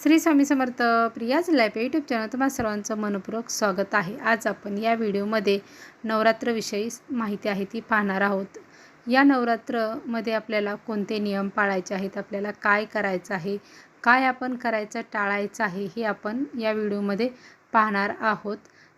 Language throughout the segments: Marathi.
Shri Swami Samarth Priyas life YouTube channel तुम्हाला सर्वांचं मनपूर्वक स्वागत आहे. आज आपण या व्हिडिओमध्ये नवरात्रविषयी माहिती आहे ती पाहणार आहोत. या नवरात्रमध्ये आपल्याला कोणते नियम पाळायचे आहेत आपल्याला काय करायचं आहे काय आपण करायचं टाळायचं आहे हे आपण या व्हिडिओमध्ये पाहणार आहोत.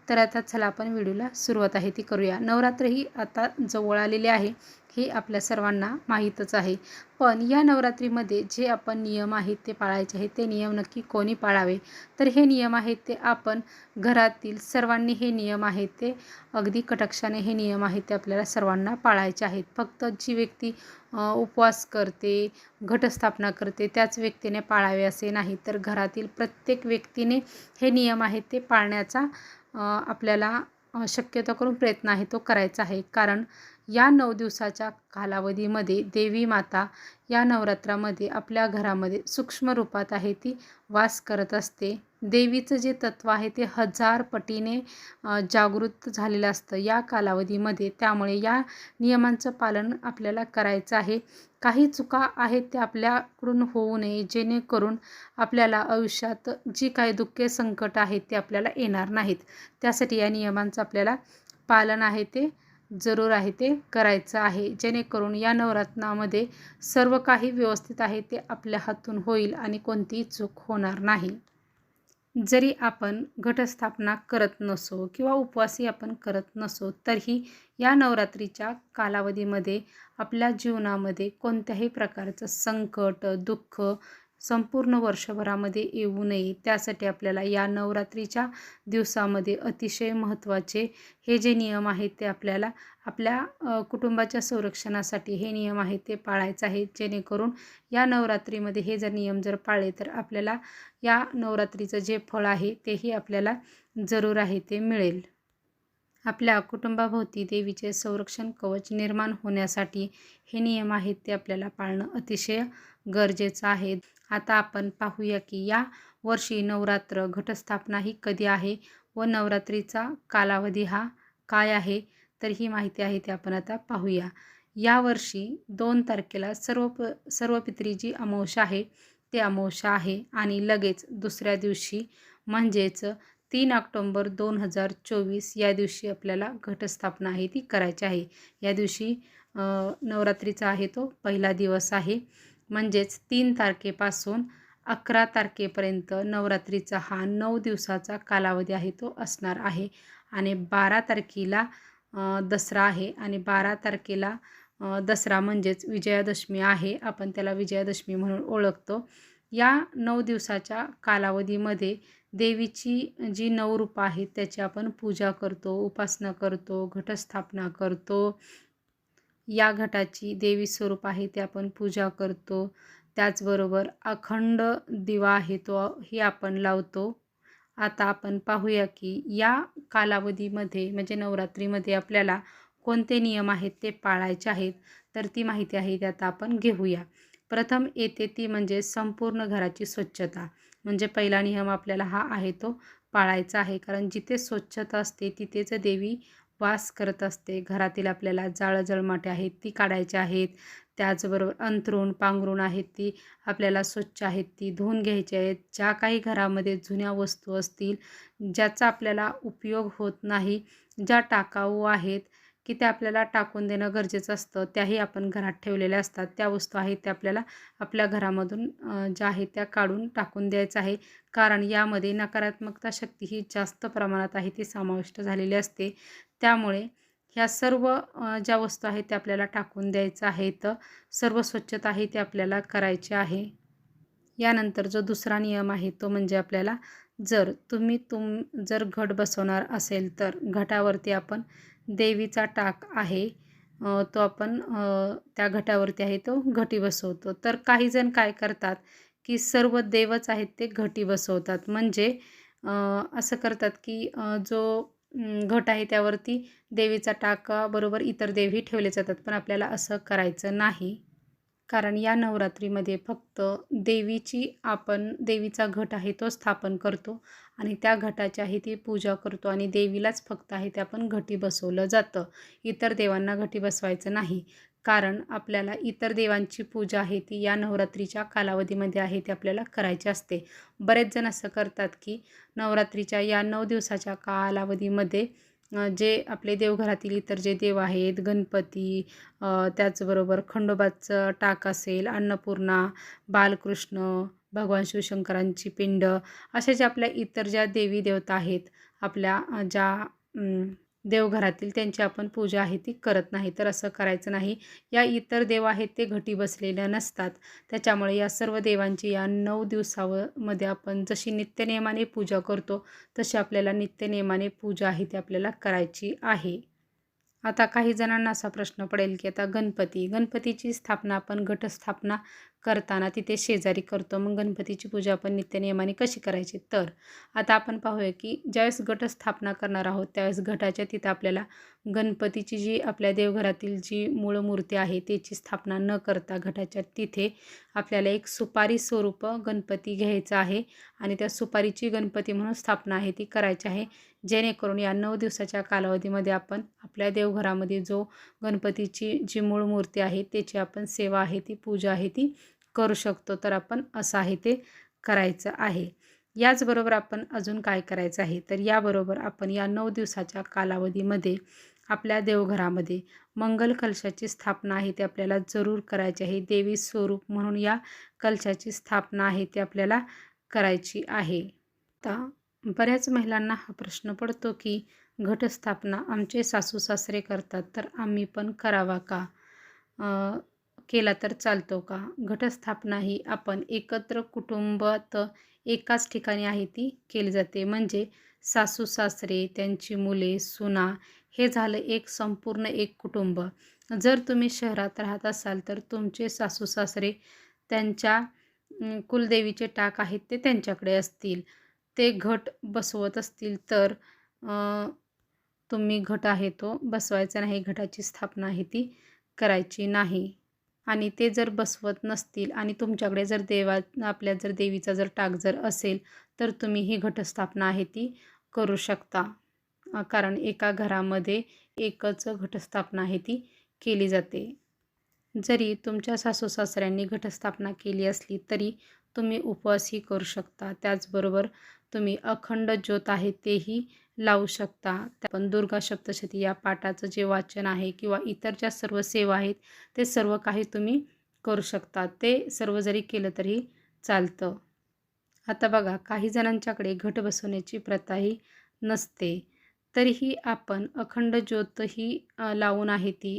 तर आता चला आपण व्हिडिओला सुरुवात आहे ती करूया. नवरात्र ही आता जवळ आलेली आहे हे आपल्या सर्वांना माहीतच आहे. पण या नवरात्रीमध्ये जे आपण नियम आहेत ते पाळायचे आहेत ते नियम नक्की कोणी पाळावे? तर हे नियम आहेत ते आपण घरातील सर्वांनी हे नियम आहेत ते अगदी कटक्षाने हे नियम आहेत ते आपल्याला सर्वांना पाळायचे आहेत. फक्त जी व्यक्ती उपवास करते घटस्थापना करते त्याच व्यक्तीने पाळावे असे नाही. तर घरातील प्रत्येक व्यक्तीने हे नियम आहेत ते पाळण्याचा आपल्याला शक्यतो करून प्रयत्न आहे तो करायचा आहे. कारण या नऊ दिवसाच्या कालावधीमध्ये देवी माता या नवरात्रामध्ये आपल्या घरामध्ये सूक्ष्म रूपात आहे ती वास करत असते. देवीचं जे तत्व आहे ते हजार पटीने जागृत झालेलं असतं या कालावधीमध्ये. त्यामुळे या नियमांचं पालन आपल्याला करायचं आहे. काही चुका आहेत ते आपल्याकडून होऊ नये जेणेकरून आपल्याला आयुष्यात जी काही दुःखे संकट आहेत ते आपल्याला येणार नाहीत. त्यासाठी या नियमांचं आपल्याला पालन आहे ते जरूर आहे ते करायचं आहे. जेणेकरून या नवरत्नामध्ये सर्व काही व्यवस्थित आहे ते आपल्या हातून होईल आणि कोणतीही चूक होणार नाही. जरी आपण घटस्थापना करत नसो किंवा उपवासही आपण करत नसो तरीही या नवरात्रीच्या कालावधीमध्ये आपल्या जीवनामध्ये कोणत्याही प्रकारचं संकट दुःख संपूर्ण वर्षभरामध्ये येऊ नये. त्यासाठी आपल्याला या नवरात्रीच्या दिवसामध्ये अतिशय महत्त्वाचे हे जे नियम आहेत ते आपल्याला आपल्या कुटुंबाच्या संरक्षणासाठी हे नियम आहेत ते पाळायचं आहे जेणेकरून या नवरात्रीमध्ये हे जर नियम जर पाळले तर आपल्याला या नवरात्रीचं जे फळ आहे तेही आपल्याला जरूर आहे ते मिळेल. आपल्या कुटुंबाभोवती देवीचे संरक्षण कवच निर्माण होण्यासाठी हे नियम आहेत ते आपल्याला पाळणं अतिशय गरजेचं आहे. आता आपण पाहूया की या वर्षी नवरात्र घटस्थापना ही कधी आहे व नवरात्रीचा कालावधी हा काय आहे तर ही माहिती आहे ते आपण आता पाहूया. यावर्षी दोन तारखेला सर्व प सर्व पित्रीची अमावस्या आहे. ते अमावस्या आहे आणि लगेच दुसऱ्या दिवशी म्हणजेच तीन ऑक्टोंबर दोन हजार चोवीस या दिवशी आपल्याला घटस्थापना आहे ती करायची आहे. या दिवशी नवरात्रीचा आहे तो पहिला दिवस आहे. म्हणजेच तीन तारखेपासून अकरा तारखेपर्यंत नवरात्रीचा हा नऊ दिवसाचा कालावधी आहे तो असणार आहे. आणि बारा तारखेला दसरा आहे. आणि बारा तारखेला दसरा म्हणजेच विजयादशमी आहे. आपण त्याला विजयादशमी म्हणून ओळखतो. या नऊ दिवसाच्या कालावधीमध्ये देवीची जी नऊ रूपं आहेत त्याची आपण पूजा करतो उपासना करतो घटस्थापना करतो. या घटाची देवी स्वरूप आहे ते आपण पूजा करतो. त्याचबरोबर अखंड दिवा आहे तो ही आपण लावतो. आता आपण पाहूया की या कालावधीमध्ये म्हणजे नवरात्रीमध्ये आपल्याला कोणते नियम आहेत ते पाळायचे आहेत तर ती माहिती आहे ते आता आपण घेऊया. प्रथम येते ती म्हणजे संपूर्ण घराची स्वच्छता. म्हणजे पहिला नियम आपल्याला हा आहे तो पाळायचा आहे कारण जिथे स्वच्छता असते तिथेच देवी वास करत असते. घरातील आपल्याला जाळं जळमाटे आहेत ती काढायची आहेत. त्याचबरोबर अंथरूण पांघरूण आहेत ती आपल्याला स्वच्छ आहेत ती धुवून घ्यायची आहेत. ज्या काही घरामध्ये जुन्या वस्तू असतील ज्याचा आपल्याला उपयोग होत नाही ज्या टाकाऊ आहेत की त्या आपल्याला टाकून देणं गरजेचं असतं. त्याही आपण घरात ठेवलेल्या असतात. त्या वस्तू आहेत त्या आपल्याला आपल्या घरामधून ज्या आहेत त्या काढून टाकून द्यायचं आहे. कारण यामध्ये नकारात्मकता शक्ती ही जास्त प्रमाणात आहे ती समाविष्ट झालेली असते. त्यामुळे ह्या सर्व ज्या वस्तू आहेत त्या आपल्याला टाकून द्यायचं आहे. तर सर्व स्वच्छता आहे ते आपल्याला करायची आहे. यानंतर जो दुसरा नियम आहे तो म्हणजे आपल्याला जर तुम्ही तुम जर घट बसवणार असेल तर घटावरती आपण देवीचा टाक आहे. तो आपण त्या घटावरती आहे तो घटी बसवतो. तर काही जण काय करतात की सर्व देवच आहेत ते घटी बसवतात. म्हणजे असं करतात की जो घट आहे त्यावरती देवीचा टाकाबरोबर इतर देवही ठेवले जातात. पण आपल्याला असं करायचं नाही. कारण या नवरात्रीमध्ये फक्त देवीची आपण देवीचा घट आहे तो स्थापन करतो. आणि त्या घटाची आहे ती पूजा करतो आणि देवीलाच फक्त आहे ते आपण घटी बसवलं जातं. इतर देवांना घटी बसवायचं नाही. कारण आपल्याला इतर देवांची पूजा आहे ती या नवरात्रीच्या कालावधीमध्ये आहे ती आपल्याला करायची असते. बरेच जण असं करतात की नवरात्रीच्या या नऊ दिवसाच्या कालावधीमध्ये जे आपले देवघरातील इतर जे देव आहेत गणपती त्याचबरोबर खंडोबाचं टाक असेल अन्नपूर्णा बालकृष्ण भगवान शिवशंकरांची पिंड अशा ज्या आपल्या इतर ज्या देवी देवता आहेत आपल्या ज्या देवघरातील त्यांची आपण पूजा आहे ती करत नाही. तर असं करायचं नाही. या इतर देव आहेत ते घटी बसलेल्या नसतात. त्याच्यामुळे या सर्व देवांची या नऊ दिवसामध्ये आपण जशी नित्यनियमाने पूजा करतो तशी आपल्याला नित्यनियमाने पूजा आहे ती आपल्याला करायची आहे. आता काही जणांना असा प्रश्न पडेल की आता गणपती गणपतीची स्थापना आपण घटस्थापना करताना तिथे शेजारी करतो. मग गणपतीची पूजा आपण नित्यनियमाने कशी करायची? तर आता आपण पाहूया की ज्यावेळेस गट स्थापना करणार आहोत त्यावेळेस घटाच्या तिथं आपल्याला गणपतीची जी आपल्या देवघरातील जी मूळ मूर्ती आहे त्याची स्थापना न करता घटाच्या तिथे आपल्याला एक सुपारी स्वरूप गणपती घ्यायचा आहे आणि त्या सुपारीची गणपती म्हणून स्थापना आहे ती करायची आहे. जेणेकरून या नऊ दिवसाच्या कालावधीमध्ये आपण आपल्या देवघरामध्ये जो गणपतीची जी मूळ मूर्ती आहे त्याची आपण सेवा आहे ती पूजा आहे ती करू शकतो. तर आपण असं आहे ते करायचं आहे. याचबरोबर आपण अजून काय करायचं आहे? तर याबरोबर आपण या नऊ दिवसाच्या कालावधीमध्ये आपल्या देवघरामध्ये मंगल कलशाची स्थापना आहे ती आपल्याला जरूर करायची आहे. देवी स्वरूप म्हणून या कलशाची स्थापना आहे ती आपल्याला करायची आहे. आता बऱ्याच महिलांना हा प्रश्न पडतो की घटस्थापना आमचे सासू सासरे करतात तर आम्ही पण करावा का? केला तर चालतो का? घटस्थापना ही आपण एकत्र कुटुंबात एकाच ठिकाणी आहे ती केली जाते. म्हणजे सासू सासरे त्यांची मुले सुना हे झालं एक संपूर्ण एक कुटुंब. जर तुम्ही शहरात राहत असाल तर तुमचे सासू सासरे त्यांच्या कुलदेवीचे टाक आहेत ते त्यांच्याकडे असतील. ते घट बसवत असतील तर तुम्ही घट आहे तो बसवायचा नाही घटाची स्थापना आहे ती करायची नाही. आणि ते जर बसवत नसतील आणि तुमच्याकडे जर देवा आपल्या जर देवीचा जर टाक जर असेल तर तुम्ही ही घटस्थापना आहे ती करू शकता. कारण एका घरामध्ये एकच घटस्थापना आहे ती केली जाते. जरी तुमच्या सासू सासऱ्यांनी घटस्थापना केली असली तरी तुम्ही उपवासही करू शकता. त्याचबरोबर तुम्ही अखंड ज्योत आहे तेही लावू शकता. त्या पण दुर्गा सप्तशती या पाठाचं जे वाचन आहे किंवा इतर ज्या सर्व सेवा आहेत ते सर्व काही तुम्ही करू शकता. ते सर्व जरी केलं तरी चालतं. आता बघा काही जणांच्याकडे घट बसवण्याची प्रथाही नसते. तरीही आपण अखंड ज्योत ही लावून आहे ती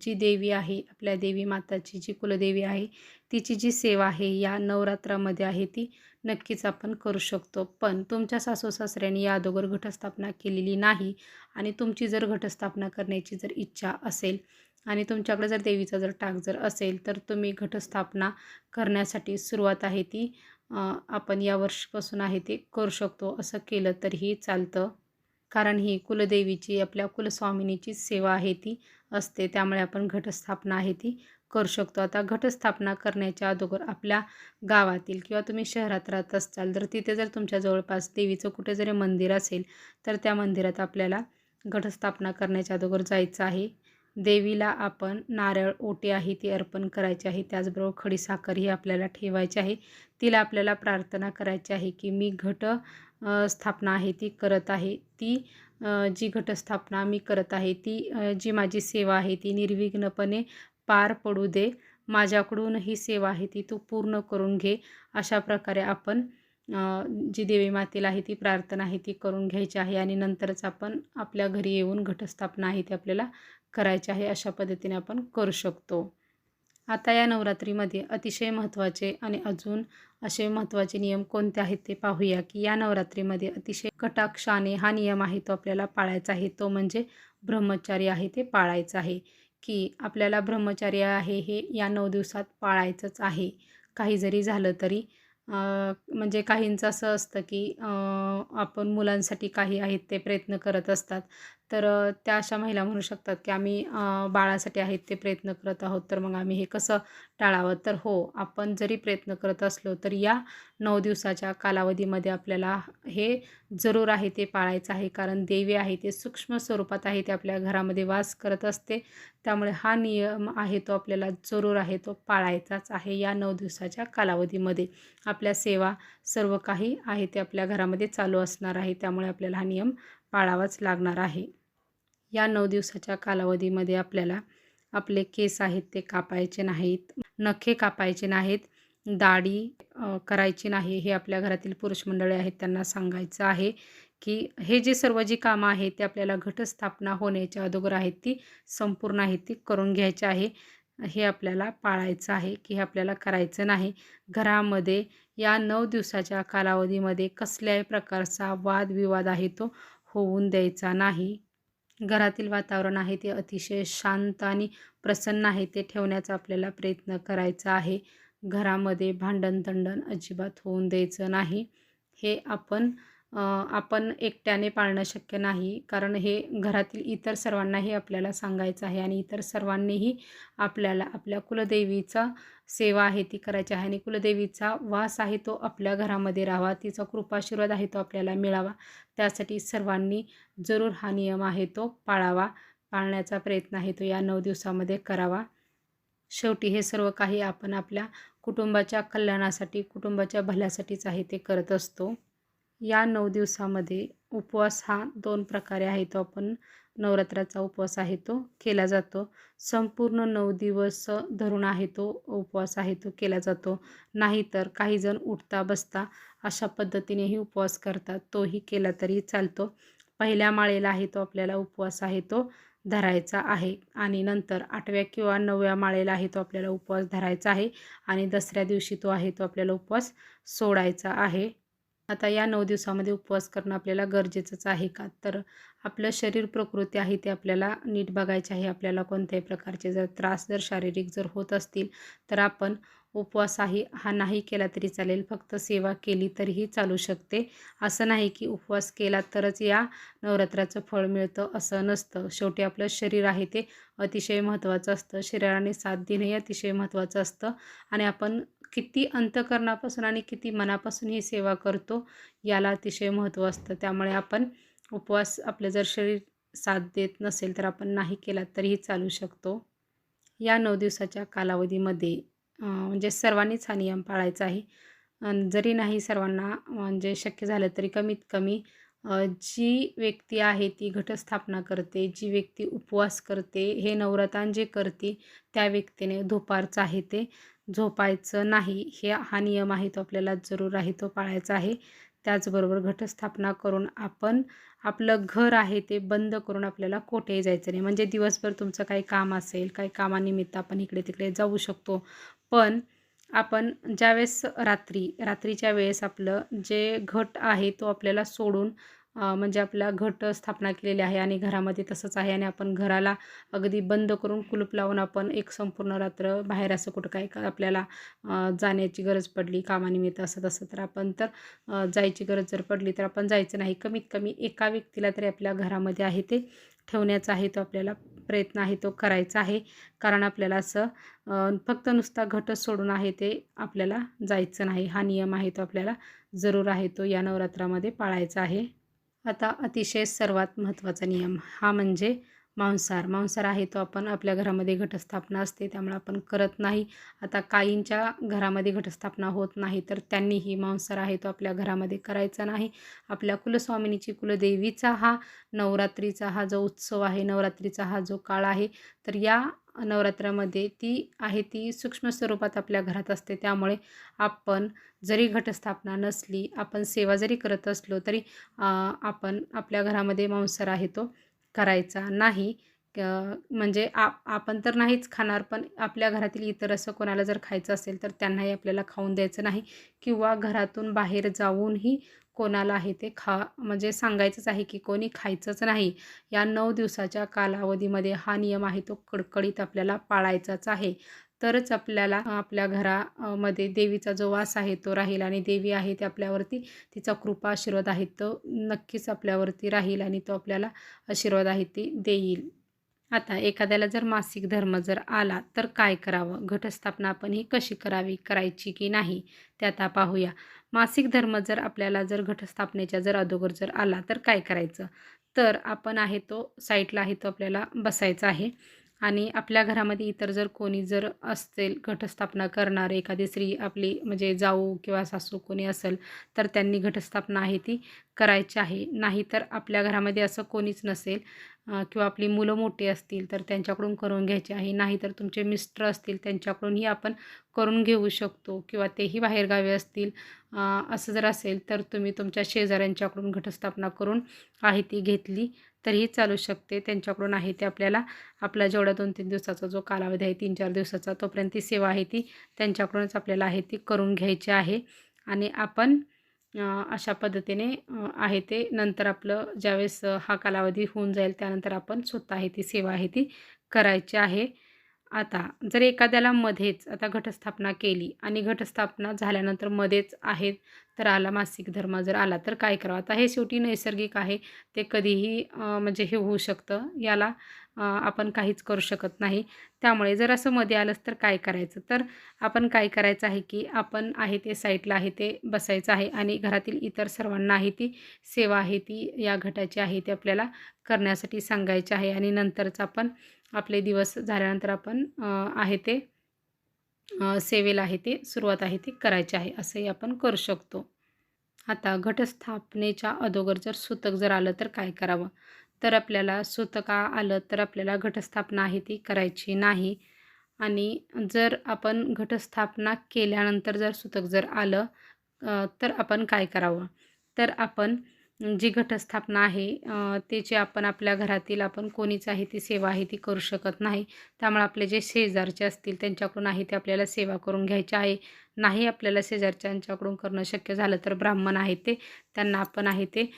जी देवी आहे आपल्या देवी माताची जी कुलदेवी आहे तिची जी सेवा आहे या नवरात्रामध्ये आहे ती नक्कीच आपण करू शकतो. पण तुमच्या सासू सासऱ्यांनी या अगोदर घटस्थापना केलेली नाही आणि तुमची जर घटस्थापना करण्याची जर इच्छा असेल आणि तुमच्याकडे जर देवीचा जर टाक जर असेल तर तुम्ही घटस्थापना करण्यासाठी सुरुवात आहे ती आपण या वर्षीपासून आहे ते करू शकतो. असं केलं तरीही चालतं. कारण ही कुलदेवीची आपल्या कुलस्वामिनीची सेवा आहे ती असते त्यामुळे आपण घटस्थापना आहे ती करू शकतो. आता घटस्थापना करण्याच्या अगोदर आपल्या गावातील किंवा तुम्ही शहरात राहत असाल तर तिथे जर तुमच्या जवळपास देवीचं कुठे जरी मंदिर असेल तर त्या मंदिरात आपल्याला घटस्थापना करण्याच्या अगोदर जायचं आहे. देवीला आपण नारळ ओटी आहे ती अर्पण करायची आहे त्याचबरोबर खडीसाखर ही आपल्याला ठेवायची आहे. तिला आपल्याला प्रार्थना करायची आहे की मी घट स्थापना आहे ती करत आहे. ती जी घटस्थापना मी करत आहे ती जी माझी सेवा आहे ती निर्विघ्नपणे पार पडू दे. माझ्याकडून ही सेवा आहे ती तू पूर्ण करून घे. अशा प्रकारे आपण जी देवी मातेला आहे ती प्रार्थना आहे ती करून घ्यायची आहे आणि नंतरच आपण आपल्या घरी येऊन घटस्थापना आहे ती आपल्याला करायची आहे अशा पद्धतीने आपण करू शकतो. आता या नवरात्रीमध्ये अतिशय महत्त्वाचे आणि अजून असे महत्त्वाचे नियम कोणते आहेत ते पाहूया की या नवरात्रीमध्ये अतिशय कटाक्षाने हा नियम आहे तो आपल्याला पाळायचा आहे. तो म्हणजे ब्रह्मचार्य आहे ते पाळायचं आहे की आपल्याला ब्रह्मचार्य आहे हे या नऊ दिवसात पाळायचंच आहे. काही जरी झालं तरी म्हणजे काहींचं असं असतं की आपण मुलांसाठी काही आहेत ते प्रयत्न करत असतात. तर त्या अशा महिला म्हणू शकतात की आम्ही बाळासाठी आहेत ते प्रयत्न करत आहोत तर मग आम्ही हे कसं टाळावं? तर हो आपण जरी प्रयत्न करत असलो तर या नऊ दिवसाच्या कालावधीमध्ये आपल्याला हे जरूर आहे ते पाळायचं आहे कारण देवी आहे ते सूक्ष्म स्वरूपात आहे ते आपल्या घरामध्ये वास करत असते. त्यामुळे हा नियम आहे तो आपल्याला जरूर आहे तो पाळायचाच आहे या नऊ दिवसाच्या कालावधीमध्ये. आपल्या सेवा सर्व काही आहे ते आपल्या घरामध्ये चालू असणार आहे त्यामुळे आपल्याला हा नियम पाळावाच लागणार आहे. या नऊ दिवसाच्या कालावधीमध्ये आपल्याला आपले केस आहेत ते कापायचे नाहीत नखे कापायचे नाहीत दाढी करायची नाही हे आपल्या घरातील पुरुष मंडळी आहेत त्यांना सांगायचं आहे की हे जे सर्व जी कामं आहेत ते आपल्याला घटस्थापना होण्याच्या अगोदर आहेत ती संपूर्ण आहेत ती करून घ्यायची आहे. हे आपल्याला पाळायचं आहे की हे आपल्याला करायचं नाही. घरामध्ये या नऊ दिवसाच्या कालावधीमध्ये कसल्याही प्रकारचा वादविवाद आहे तो होऊन द्यायचा नाही. घरातील वातावरण आहे ते अतिशय शांत आणि प्रसन्न आहे ते ठेवण्याचा आपल्याला प्रयत्न करायचा आहे. घरामध्ये भांडणतंडण अजिबात होऊन द्यायचं नाही. हे आपण आपण एकट्याने पाळणं शक्य नाही. कारण हे घरातील इतर सर्वांनाही आपल्याला सांगायचं आहे आणि इतर सर्वांनीही आपल्याला आपल्या कुलदेवीचा सेवा आहे ती करायची आहे आणि कुलदेवीचा वास आहे तो आपल्या घरामध्ये राहावा. तिचा कृपाशीर्वाद आहे तो आपल्याला मिळावा. त्यासाठी सर्वांनी जरूर हा नियम आहे तो पाळावा. पाळण्याचा प्रयत्न आहे तो या नऊ दिवसामध्ये करावा. शेवटी हे सर्व काही आपण आपल्या कुटुंबाच्या कल्याणासाठी कुटुंबाच्या भल्यासाठीच आहे ते करत असतो. या नऊ दिवसामध्ये उपवास हा दोन प्रकारे आहे. तो आपण नवरात्राचा उपवास आहे तो केला जातो. संपूर्ण नऊ दिवस धरून आहे तो उपवास आहे तो केला जातो. नाहीतर काहीजण उठता बसता अशा पद्धतीनेही उपवास करतात. तोही केला तरी चालतो. पहिल्या माळेला आहे तो आपल्याला उपवास आहे तो धरायचा आहे. आणि नंतर आठव्या किंवा नवव्या माळेला आहे तो आपल्याला उपवास धरायचा आहे. आणि दसऱ्या दिवशी तो आहे तो आपल्याला उपवास सोडायचा आहे. आता या नऊ दिवसामध्ये उपवास करणं आपल्याला गरजेचंच आहे का? तर आपलं शरीर प्रकृती आहे ते आपल्याला नीट बघायचे आहे. आपल्याला कोणत्याही प्रकारचे जर त्रास जर शारीरिक जर होत असतील तर आपण उपवास आहे हा नाही केला तरी चालेल. फक्त सेवा केली तरीही चालू शकते. असं नाही की उपवास केला तरच या नवरात्राचं फळ मिळतं असं नसतं. शेवटी आपलं शरीर आहे ते अतिशय महत्त्वाचं असतं. शरीराने साथ देणंही अतिशय महत्त्वाचं असतं. आणि आपण किती अंतकरणापासून आणि किती मनापासून ही सेवा करतो याला अतिशय महत्त्व असतं. त्यामुळे आपण उपवास आपलं जर शरीर साथ देत नसेल तर आपण नाही केला तरीही चालू शकतो. या नऊ दिवसाच्या कालावधीमध्ये म्हणजे सर्वांनीच हा नियम पाळायचा आहे. जरी नाही सर्वांना म्हणजे शक्य झालं तरी कमीत कमी जी व्यक्ती आहे ती घटस्थापना करते जी व्यक्ती उपवास करते हे नवरतान जे करते त्या व्यक्तीने दुपारचं आहे ते झोपायचं नाही. हे हा नियम आहे तो आपल्याला जरूर आहे तो पाळायचा आहे. त्याचबरोबर घटस्थापना करून आपण आपलं घर आहे ते बंद करून आपल्याला कोठेही जायचं नाही. म्हणजे दिवसभर तुमचं काही काम असेल काही कामानिमित्त आपण इकडे तिकडे जाऊ शकतो. पण आपण ज्यावेळेस रात्री रात्रीच्या वेळेस आपलं जे घट आहे तो आपल्याला सोडून म्हणजे आपला घट स्थापना केलेली आहे आणि घरामध्ये तसंच आहे आणि आपण घराला अगदी बंद करून कुलूप लावून आपण एक संपूर्ण रात्र बाहेर असं कुठं काय आपल्याला जाण्याची गरज पडली कामानिमित्त असं तसं तर आपण तर जायची गरज जर पडली तर आपण जायचं नाही. कमीत कमी एका व्यक्तीला तरी आपल्या घरामध्ये आहे ते. ठेवण्याचा आहे तो आपल्याला प्रयत्न आहे तो करायचा आहे. कारण आपल्याला असं फक्त नुसता घटच सोडून आहे ते आपल्याला जायचं नाही. हा नियम आहे तो आपल्याला जरूर आहे तो या नवरात्रामध्ये पाळायचा आहे. आता अतिशय सर्वात महत्त्वाचा नियम हा म्हणजे मांसाहार. मांसाहार आहे तो आपण आपल्या घरामध्ये घटस्थापना असते त्यामुळे आपण करत नाही. आता काहींच्या घरामध्ये घटस्थापना होत नाही तर त्यांनीही मांसाहार आहे तो आपल्या घरामध्ये करायचा नाही. आपल्या कुलस्वामिनीची कुलदेवीचा हा नवरात्रीचा हा जो उत्सव आहे नवरात्रीचा हा जो काळ आहे तर या नवरात्रामध्ये ती आहे ती सूक्ष्म स्वरूपात आपल्या घरात असते. त्यामुळे आपण जरी घटस्थापना नसली आपण सेवा जरी करत असलो तरी आपण आपल्या घरामध्ये मांसाहार आहे तो करायचा नाही. म्हणजे आ आपण तर नाहीच खाणार पण आपल्या घरातील इतर असं कोणाला जर खायचं असेल तर त्यांनाही आपल्याला खाऊन द्यायचं नाही किंवा घरातून बाहेर जाऊनही कोणाला आहे ते खा म्हणजे सांगायचंच आहे की कोणी खायचंच नाही. या नऊ दिवसाच्या कालावधीमध्ये हा नियम आहे तो कडकडीत आपल्याला पाळायचाच आहे. तरच आपल्याला आपल्या घरामध्ये देवीचा जो वास आहे तो राहील आणि देवी आहे ते आपल्यावरती तिचा कृपा आशीर्वाद आहे तो नक्कीच आपल्यावरती राहील आणि तो आपल्याला आशीर्वाद आहे ती देईल. आता एखाद्याला जर मासिक धर्म जर आला तर काय करावं? घटस्थापना आपण ही कशी करावी करायची की नाही? ते आता पाहूया. मासिक धर्म जर आपल्याला जर घटस्थापनेच्या जर अगोदर जर आला तर काय करायचं? तर आपण आहे तो साईटला आहे तो आपल्याला बसायचा आहे. आणि आपल्या घरामध्ये इतर जर कोणी जर असतील घटस्थापना करणारे एखादी स्त्री आपली म्हणजे जाऊ किंवा सासू कोणी असेल तर त्यांनी घटस्थापना आहे ती करायची आहे. नाहीतर आपल्या घरामध्ये असं कोणीच नसेल किंवा आपली मुलं मोठी असतील तर त्यांच्याकडून करून घ्यायची आहे. नाहीतर तुमचे मिस्टर असतील त्यांच्याकडूनही आपण करून घेऊ शकतो किंवा तेही बाहेरगावी असतील असं जर असेल तर तुम्ही तुमच्या शेजाऱ्यांच्याकडून घटस्थापना करून आहे ती घेतली तरीही चालू शकते. त्यांच्याकडून आहे ते आपल्याला आपला जेवढा दोन तीन दिवसाचा जो कालावधी आहे तीन चार दिवसाचा तोपर्यंत ती सेवा आहे ती त्यांच्याकडूनच आपल्याला आहे ती करून घ्यायची आहे. आणि आपण अशा पद्धतीने आहे ते नंतर आपलं ज्यावेळेस हा कालावधी होऊन जाईल त्यानंतर आपण स्वतः आहे ती सेवा आहे ती करायची आहे. आता जर एखाद्याला मध्येच आता घटस्थापना केली आणि घटस्थापना झाल्यानंतर मध्येच आहेत तर आला मासिक धर्म जर आला तर काय करावं? आता हे शेवटी नैसर्गिक आहे ते कधीही म्हणजे हे होऊ शकतं. याला आपण काहीच करू शकत नाही. त्यामुळे जर असं मध्ये आलंच तर काय करायचं? तर आपण काय करायचं आहे की आपण आहे ते साईटला आहे ते बसायचं आहे आणि घरातील इतर सर्वांना आहे ती सेवा आहे ती या घटाची आहे ती आपल्याला करण्यासाठी सांगायची आहे आणि नंतरच आपण आपले दिवस झाल्यानंतर आपण आहे ते सेवेला आहे ते सुरुवात आहे ती करायची आहे असंही आपण करू शकतो. आता घटस्थापनेच्या अगोदर जर सूतक जर आलं तर काय करावं? तर आपल्याला सूतका आलं तर आपल्याला घटस्थापना आहे ती करायची नाही. आणि जर आपण घटस्थापना केल्यानंतर जर सूतक जर आलं तर आपण काय करावं? तर आपण जी घटस्थापना आहे त्याची आपण आपल्या घरातील आपण कोणीच आहे ती सेवा आहे ती करू शकत नाही. त्यामुळे आपले जे शेजारचे असतील त्यांच्याकडून आहे ते आपल्याला सेवा करून घ्यायची आहे. नाही आपल्याला शेजारच्यांच्याकडून करणं शक्य झालं तर ब्राह्मण आहे ते. त्यांना आपण आहे ते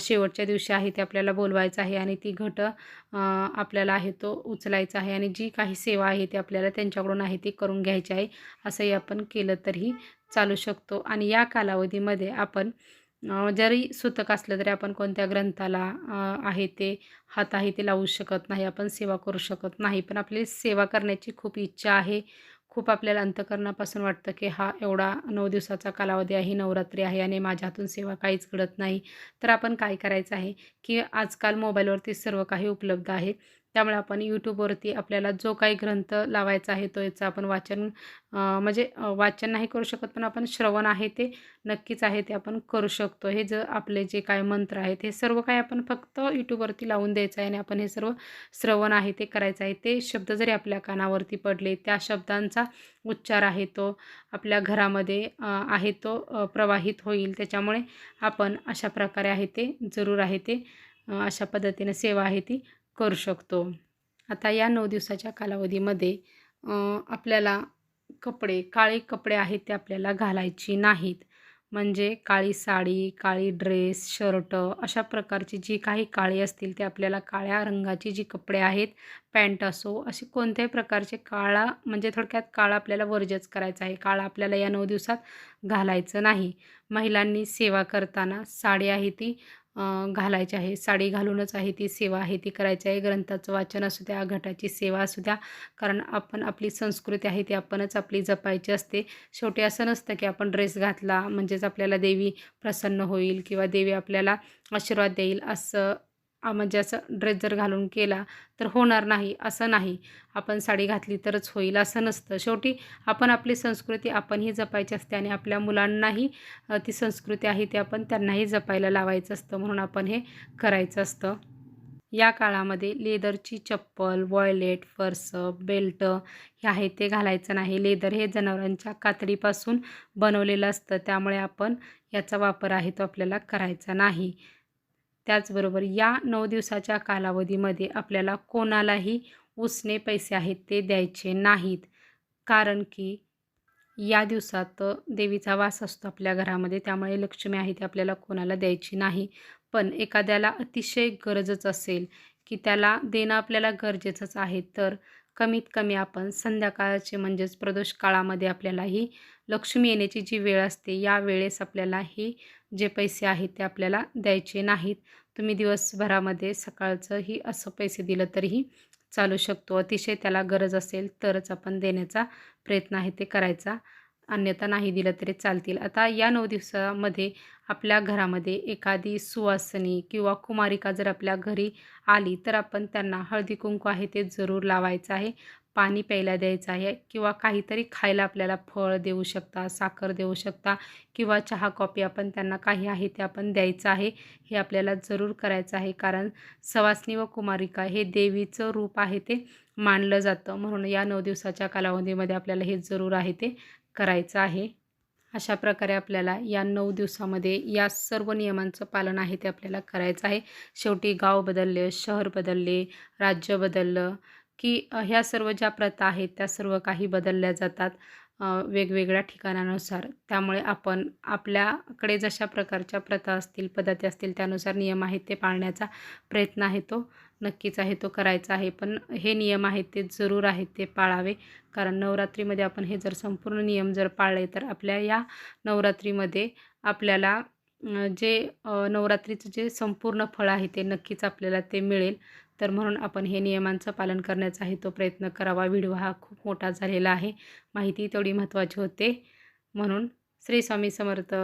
शेवटच्या दिवशी आहे ते आपल्याला बोलवायचं आहे आणि ती घट आपल्याला आहे तो उचलायचा आहे आणि जी काही सेवा आहे ती आपल्याला त्यांच्याकडून आहे ती करून घ्यायची आहे. असंही आपण केलं तरीही चालू शकतो. आणि या कालावधीमध्ये आपण जरी सुतक असलं तरी आपण कोणत्या ग्रंथाला आहे ते हात आहे ते लावू शकत नाही आपण सेवा करू शकत नाही. पण आपली सेवा करण्याची खूप इच्छा आहे. खूप आपल्याला अंतकरणापासून वाटतं की हा एवढा नऊ दिवसाचा कालावधी आहे नवरात्री आहे आणि माझ्या हातून सेवा काहीच घडत नाही. तर आपण काय करायचं आहे की आजकाल मोबाईलवरती सर्व काही उपलब्ध आहे. त्यामुळे आपण यूट्यूबवरती आपल्याला जो काही ग्रंथ लावायचा आहे तो याचं आपण वाचन म्हणजे वाचन नाही करू शकत पण आपण श्रवण आहे ते नक्कीच आहे ते आपण करू शकतो. हे जर आपले जे काय मंत्र आहेत हे सर्व काही आपण फक्त यूट्यूबवरती लावून द्यायचं आहे आणि आपण हे सर्व श्रवण आहे ते करायचं आहे ते शब्द जरी आपल्या कानावरती पडले त्या शब्दांचा उच्चार आहे तो आपल्या घरामध्ये आहे तो प्रवाहित होईल. त्याच्यामुळे आपण अशा प्रकारे आहे ते जरूर आहे ते अशा पद्धतीने सेवा आहे ती करू शकतो. आता या नऊ दिवसाच्या कालावधीमध्ये आपल्याला कपडे काळे कपडे आहेत ते आपल्याला घालायची नाहीत. म्हणजे काळी साडी काळी ड्रेस शर्ट अशा प्रकारची जी काही काळी असतील ते आपल्याला काळ्या रंगाची जी कपडे आहेत पॅन्ट असो असे कोणत्याही प्रकारचे काळा म्हणजे थोडक्यात काळा आपल्याला वर्जच करायचा आहे. काळा आपल्याला या नऊ दिवसात घालायचं नाही. महिलांनी सेवा करताना साडी आहे ती घालायची आहे. साडी घालूनच आहे ती सेवा आहे ती करायची आहे. ग्रंथाचं वाचन असू द्या घटाची सेवा असू द्या. कारण आपण आपली संस्कृती आहे ती आपणच आपली जपायची असते. शेवटी असं नसतं की आपण ड्रेस घातला म्हणजेच आपल्याला देवी प्रसन्न होईल किंवा देवी आपल्याला आशीर्वाद देईल असं म्हणजे असं ड्रेस जर घालून केला तर होणार नाही असं नाही. आपण साडी घातली तरच होईल असं नसतं. शेवटी आपण आपली संस्कृती आपणही जपायची असते आणि आपल्या मुलांनाही ती संस्कृती आहे ती आपण त्यांनाही जपायला लावायचं असतं म्हणून आपण हे करायचं असतं. या काळामध्ये लेदरची चप्पल वॉयलेट पर्स बेल्ट हे आहे ते घालायचं नाही. लेदर हे जनावरांच्या कातडीपासून बनवलेलं असतं त्यामुळे आपण याचा वापर आहे तो आपल्याला करायचा नाही. त्याचबरोबर या नऊ दिवसाच्या कालावधीमध्ये आपल्याला कोणालाही उसने पैसे आहेत ते द्यायचे नाहीत. कारण की या दिवसात देवीचा वास असतो आपल्या घरामध्ये त्यामुळे लक्ष्मी आहे ती आपल्याला कोणाला द्यायची नाही. पण एखाद्याला अतिशय गरजच असेल की त्याला देणं आपल्याला गरजेचंच आहे तर कमीत कमी आपण संध्याकाळचे म्हणजेच प्रदोष काळामध्ये आपल्याला ही लक्ष्मी येण्याची जी वेळ असते या वेळेस आपल्याला ही जे पैसे आहेत ते आपल्याला द्यायचे नाहीत. तुम्ही दिवसभरामध्ये सकाळचंही असं पैसे दिलं तरीही चालू शकतो. अतिशय त्याला गरज असेल तरच आपण देण्याचा प्रयत्न आहे ते करायचा. अन्यथा नाही दिलं तरी चालतील. आता या नऊ दिवसामध्ये आपल्या घरामध्ये एखादी सुवासनी किंवा कुमारिका जर आपल्या घरी आली तर आपण त्यांना हळदी कुंकू आहे ते जरूर लावायचं आहे. पाणी प्यायला द्यायचं आहे किंवा काहीतरी खायला आपल्याला फळ देऊ शकता साखर देऊ शकता किंवा चहा कॉफी आपण त्यांना काही आहे ते आपण द्यायचं आहे हे आपल्याला जरूर करायचं आहे. कारण सवासनी व कुमारिका हे देवीचं रूप आहे ते मानलं जातं. म्हणून या नऊ दिवसाच्या कालावधीमध्ये आपल्याला हे जरूर आहे ते करायचं आहे. अशा प्रकारे आपल्याला या नऊ दिवसामध्ये या सर्व नियमांचं पालन आहे ते आपल्याला करायचं आहे. शेवटी गाव बदलले शहर बदलले राज्य बदललं की ह्या सर्व ज्या प्रथा आहेत त्या सर्व काही बदलल्या जातात वेगवेगळ्या ठिकाणानुसार. त्यामुळे आपण आपल्याकडे जशा प्रकारच्या प्रथा असतील पद्धती असतील त्यानुसार नियम आहेत ते पाळण्याचा प्रयत्न आहे तो. नक्कीच आहे तो करायचा आहे. पण हे नियम आहेत ते जरूर आहेत ते पाळावे. कारण नवरात्रीमध्ये आपण हे जर संपूर्ण नियम जर पाळले तर आपल्या या नवरात्रीमध्ये आपल्याला जे नवरात्रीचं जे संपूर्ण फळ आहे ते नक्कीच आपल्याला ते मिळेल. तर म्हणून आपण हे नियमांचं पालन करण्याचा आहे तो प्रयत्न करावा. व्हिडिओ हा खूप मोठा झालेला आहे. माहिती तेवढी महत्त्वाची होते. म्हणून श्री स्वामी समर्थ.